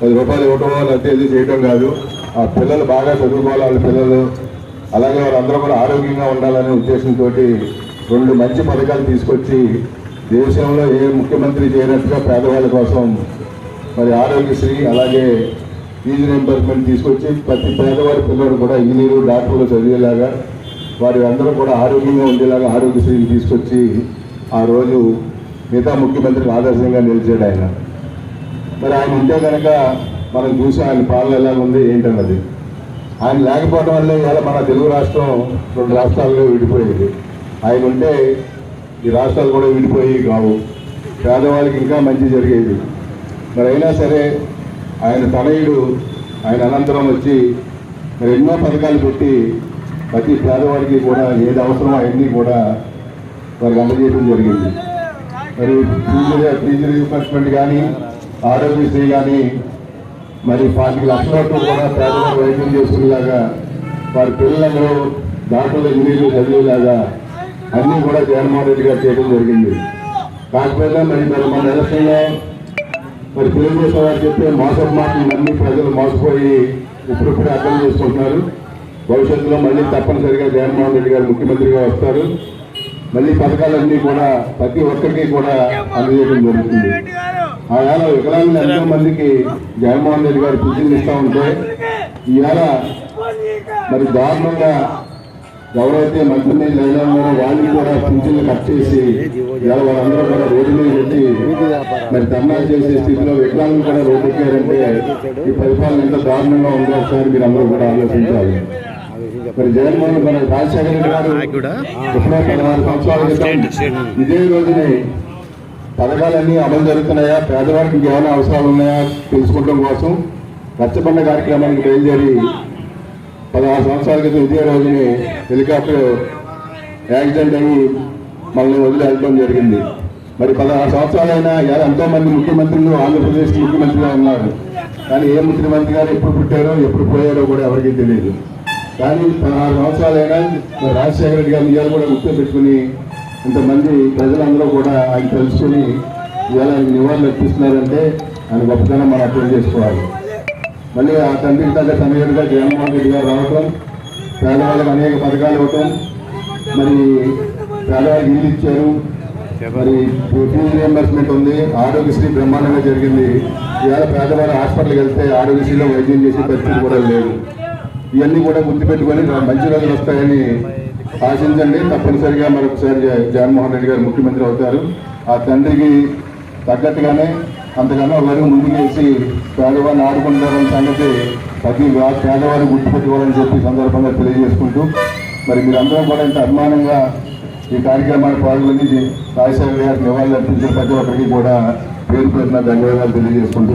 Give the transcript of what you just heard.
పది రూపాయలు ఇవ్వటం లేకపోతే ఇది చేయటం కాదు. ఆ పిల్లలు బాగా చదువుకోవాలి వాళ్ళ పిల్లలు. అలాగే వాళ్ళందరూ కూడా ఆరోగ్యంగా ఉండాలనే ఉద్దేశంతో రెండు మంచి పథకాలు తీసుకొచ్చి దేశంలో ఏ ముఖ్యమంత్రి చేయనట్టుగా పేదవాళ్ళ కోసం మరి ఆరోగ్యశ్రీ అలాగే ఫీజు రింబర్స్మెంట్ తీసుకొచ్చి ప్రతి పేదవాడి పిల్లలు కూడా ఇంజనీరు డాక్టర్లు చదివేలాగా వారి అందరూ కూడా ఆరోగ్యంగా ఉండేలాగా ఆరోగ్యశ్రీని తీసుకొచ్చి ఆ రోజు మిగతా ముఖ్యమంత్రికి ఆదర్శంగా నిలిచాడు ఆయన. మరి ఆయన ఉంటే కనుక మనం చూసి ఆయన పాలన ఎలా ఉంది ఏంటన్నది. ఆయన లేకపోవడం వల్లే ఇవాళ మన తెలుగు రాష్ట్రం రెండు రాష్ట్రాలుగా విడిపోయేది. ఆయన ఉంటే ఈ రాష్ట్రాలు కూడా విడిపోయి కావు. పేదవాళ్ళకి ఇంకా మంచి జరిగేది. మరి అయినా సరే ఆయన తనయుడు ఆయన అనంతరం వచ్చి మరి ఎన్నో పథకాలు పెట్టి ప్రతి పేదవాడికి కూడా ఏది అవసరమో అవన్నీ కూడా వారికి అందజేయడం జరిగింది. మరి ఫీజు ఫీజు రీఇంబర్స్మెంట్ కానీ ఆరోగ్యశ్రీ కానీ మరి పాతిక లక్షల వరకు కూడా పేదవారు వైద్యం చేసుకునేలాగా వారి పిల్లలందరూ డాక్టర్లు ఇంజనీర్లు చదివేలాగా అన్నీ కూడా జగన్మోహన్ రెడ్డి గారు చేయడం జరిగింది. కాకపోతే మరి మరి మన ఎలక్షన్లో మరి తెలుగుదేశం వారు చెప్పే మోసపు మాటలు నమ్మి ప్రజలు మోసపోయి ఇప్పుడిప్పుడే అర్థం చేసుకుంటున్నారు. భవిష్యత్తులో మళ్ళీ తప్పనిసరిగా జగన్మోహన్ రెడ్డి గారు ముఖ్యమంత్రిగా వస్తారు. మళ్ళీ పథకాలన్నీ కూడా ప్రతి ఒక్కరికి కూడా అందజేయడం జరుగుతుంది. ఆవేళ వికలాంగులు ఎంతో మందికి జగన్మోహన్ రెడ్డి గారు పింఛన్లు ఇస్తా ఉంటే ఈవేళ మరి దారుణంగా ఎవరైతే అయినా ఉన్నారో వాళ్ళకి కూడా పింఛన్లు కట్ చేసి ఇవాళ వాళ్ళందరూ కూడా రోడ్డు మీద పెట్టి మరి ధర్నాలు చేసే స్థితిలో వికలాంగులు కూడా రోడ్డు ఎక్కారంటే ఈ పరిపాలన ఎంత దారుణంగా ఉందో ఒకసారి మీరు అందరూ కూడా ఆలోచించాలి. మరి జగన్మోహన్ రాజశేఖర రెడ్డి గారు ఎప్పుడో పదహారు సంవత్సరాల క్రితం ఇదే రోజునే పథకాలన్నీ అమలు జరుగుతున్నాయా? పేదవారికి ఏమైనా అవసరాలు ఉన్నాయా? తెలుసుకోవడం కోసం రచ్చబండ కార్యక్రమానికి బయలుదేరి పదహారు సంవత్సరాల క్రితం ఇదే రోజుని హెలికాప్టర్ యాక్సిడెంట్ అయ్యి మనల్ని వదిలి వెళ్ళడం జరిగింది. మరి పదహారు సంవత్సరాలైనా ఇవాళ ఎంతో మంది ముఖ్యమంత్రులు ఆంధ్రప్రదేశ్ ముఖ్యమంత్రిగా ఉన్నారు. కానీ ఏ ముఖ్యమంత్రి గారు ఎప్పుడు పుట్టారో ఎప్పుడు పోయారో కూడా ఎవరికీ తెలియదు. కానీ పదహారు సంవత్సరాలైనా రాజశేఖర రెడ్డి గారు ఇవాళ కూడా గుర్తుపెట్టుకుని ఇంతమంది ప్రజలందరూ కూడా ఆయన తెలుసుకుని ఇవాళ ఆయన నివాళులు అర్పిస్తున్నారంటే ఆయన గొప్పతనం మనం అర్థం చేసుకోవాలి. మళ్ళీ ఆ తండ్రికి తగ్గ సమయంగా జగన్మోహన్ రెడ్డి గారు రావటం పేదవాళ్ళకి అనేక పథకాలు ఇవ్వటం మరి పేదవాళ్ళకి ఇల్లు ఇచ్చారు. మరి ఫీజు రియంబర్స్మెంట్ ఉంది. ఆరోగ్యశ్రీ బ్రహ్మాండంగా జరిగింది. ఇవాళ పేదవాళ్ళు హాస్పిటల్కి వెళ్తే ఆరోగ్యశ్రీలో వైద్యం చేసే పరిస్థితి కూడా లేదు. ఇవన్నీ కూడా గుర్తుపెట్టుకొని మంచి రోజులు వస్తాయని ఆశించండి. తప్పనిసరిగా మరొకసారి జగన్మోహన్ రెడ్డి గారు ముఖ్యమంత్రి అవుతారు. ఆ తండ్రికి తగ్గట్టుగానే అంతకన్నా ఒకరు ముందుకేసి పేదవారిని ఆడుకుంటారని సంగతి ప్రతి పేదవారిని గుర్తుపెట్టుకోవాలని చెప్పి సందర్భంగా తెలియజేసుకుంటూ మరి మీరందరూ కూడా ఇంత అభిమానంగా ఈ కార్యక్రమాన్ని పాల్గొని రాజశేఖర్ గారికి నివాళులు అర్పించిన ప్రతి ఒక్కరికి కూడా పేరు పేరున ధన్యవాదాలు తెలియజేసుకుంటూ